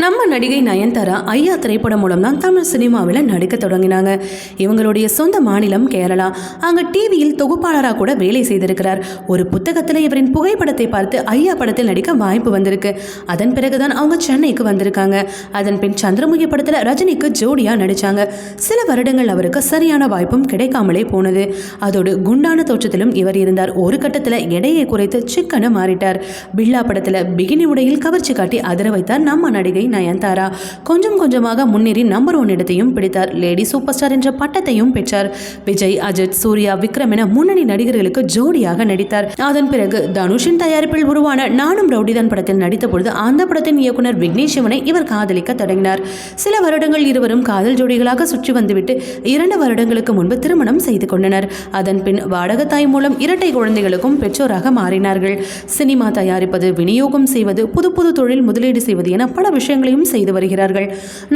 நம்ம நடிகை நயன்தாரா ஐயா திரைப்படம் மூலம் தான் தமிழ் சினிமாவில் நடிக்க தொடங்கினாங்க. இவங்களுடைய சொந்த மாநிலம் கேரளா. அங்கே டிவியில் தொகுப்பாளராக கூட வேலை செய்திருக்கிறார். ஒரு புத்தகத்தில் இவரின் புகைப்படத்தை பார்த்து ஐயா படத்தில் நடிக்க வாய்ப்பு வந்திருக்கு. அதன் பிறகுதான் அவங்க சென்னைக்கு வந்திருக்காங்க. அதன் பின் சந்திரமுகி படத்தில் ரஜினிக்கு ஜோடியாக நடிச்சாங்க. சில வருடங்கள் அவருக்கு சரியான வாய்ப்பும் கிடைக்காமலே போனது. அதோடு குண்டான தோற்றத்திலும் இவர் இருந்தார். ஒரு கட்டத்தில் எடையை குறைத்து சிக்கன மாறிட்டார். பில்லா படத்தில் பிகினி உடையில் கவர்ச்சி காட்டி அதிர வைத்தார் நம்ம நடிகை நயன்தாரா. கொஞ்சம் கொஞ்சமாக முன்னேறி நம்பர் ஒன் இடத்தையும் பிடித்தார். லேடி சூப்பர் ஸ்டார் என்ற பட்டத்தையும் பெற்றார். விஜய் அஜித் சூர்யா விக்ரம் என முன்னணி நடிகர்களுக்கு ஜோடியாக நடித்தார். அதன் பிறகு தனுஷின் தயாரிப்பில் உருவான நானும் ரவுடிதான் படத்தில் நடித்த பொழுது அந்த படத்தின் இயக்குனர் விக்னேஷ் சிவனை இவர் காதலிக்க தொடங்கினார். சில வருடங்கள் இருவரும் காதல் ஜோடிகளாக சுற்றி வந்துவிட்டு இரண்டு வருடங்களுக்கு முன்பு திருமணம் செய்து கொண்டனர். அதன் பின் வாடகத்தாய் மூலம் இரட்டை குழந்தைகளுக்கும் பெற்றோராக மாறினார்கள். சினிமா தயாரிப்பது விநியோகம் செய்வது புது புது தொழில் முதலீடு செய்வது என பல விஷயம் விஷயங்களையும் செய்து வருகிறார்கள்.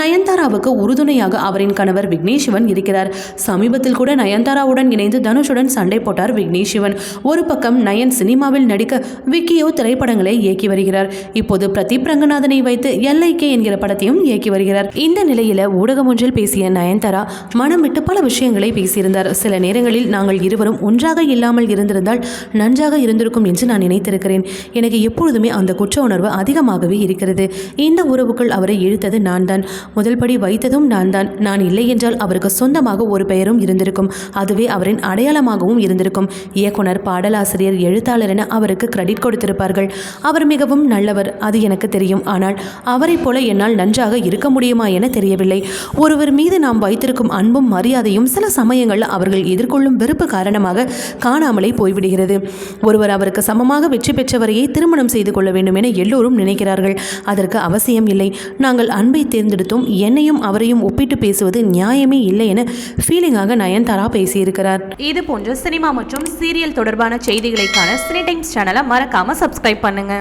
நயன்தாராவுக்கு உறுதுணையாக அவரின் கணவர் விக்னேஷ் சிவன் இருக்கிறார். சமீபத்தில் கூட நயன்தாராவுடன் இணைந்து தனுஷுடன் சண்டை போட்டார் விக்னேஷ் சிவன் ஒரு பக்கம் நயன் சினிமாவில் நடிக்க விக்கியோ திரைப்படங்களை இயக்கி வருகிறார். இப்போது பிரதீப் ரங்கநாதனை வைத்து எல்ஐகே என்கிற படத்தையும் இயக்கி வருகிறார். இந்த நிலையில ஊடகம் ஒன்றில் பேசிய நயன்தாரா மனம் விட்டு பல விஷயங்களை பேசியிருந்தார். சில நேரங்களில் நாங்கள் இருவரும் ஒன்றாக இல்லாமல் இருந்திருந்தால் நன்றாக இருந்திருக்கும் என்று நான் நினைத்திருக்கிறேன். எனக்கு எப்பொழுதுமே அந்த குற்ற உணர்வு அதிகமாகவே இருக்கிறது. இந்த ஒரு உறவுக்குள் அவரை இழுத்தது நான் தான் முதல் படி வைத்ததும் நான் தான் நான் இல்லை என்றால் அவருக்கு சொந்தமாக ஒரு பெயரும் இருந்திருக்கும். அதுவே அவரின் அடையாளமாகவும் இருந்திருக்கும். இயக்குனர் பாடலாசிரியர் எழுத்தாளர் என அவருக்கு கிரெடிட் கொடுத்திருப்பார்கள். அவர் மிகவும் நல்லவர் அது எனக்கு தெரியும். ஆனால் அவரைப் போல என்னால் நன்றாக இருக்க முடியுமா என தெரியவில்லை. ஒருவர் மீது நாம் வைத்திருக்கும் அன்பும் மரியாதையும் சில சமயங்களில் அவர்கள் எதிர்கொள்ளும் வெறுப்பு காரணமாக காணாமலே போய்விடுகிறது. ஒருவர் அவருக்கு சமமாக வெற்றி பெற்றவரையே திருமணம் செய்து கொள்ள வேண்டும் என எல்லோரும் நினைக்கிறார்கள். அதற்கு அவசியம் இல்லை இல்லை நாங்கள் அன்பை தேர்ந்தெடுத்தோம். என்னையும் அவரையும் ஒப்பிட்டு பேசுவது நியாயமே இல்லை என ஃபீலிங்காக நயன்தாரா பேசியிருக்கிறார். இது போன்ற சினிமா மற்றும் சீரியல் தொடர்பான செய்திகளைக்கான சினி டைம்ஸ் சேனலை மறக்காம சப்ஸ்கிரைப் பண்ணுங்க.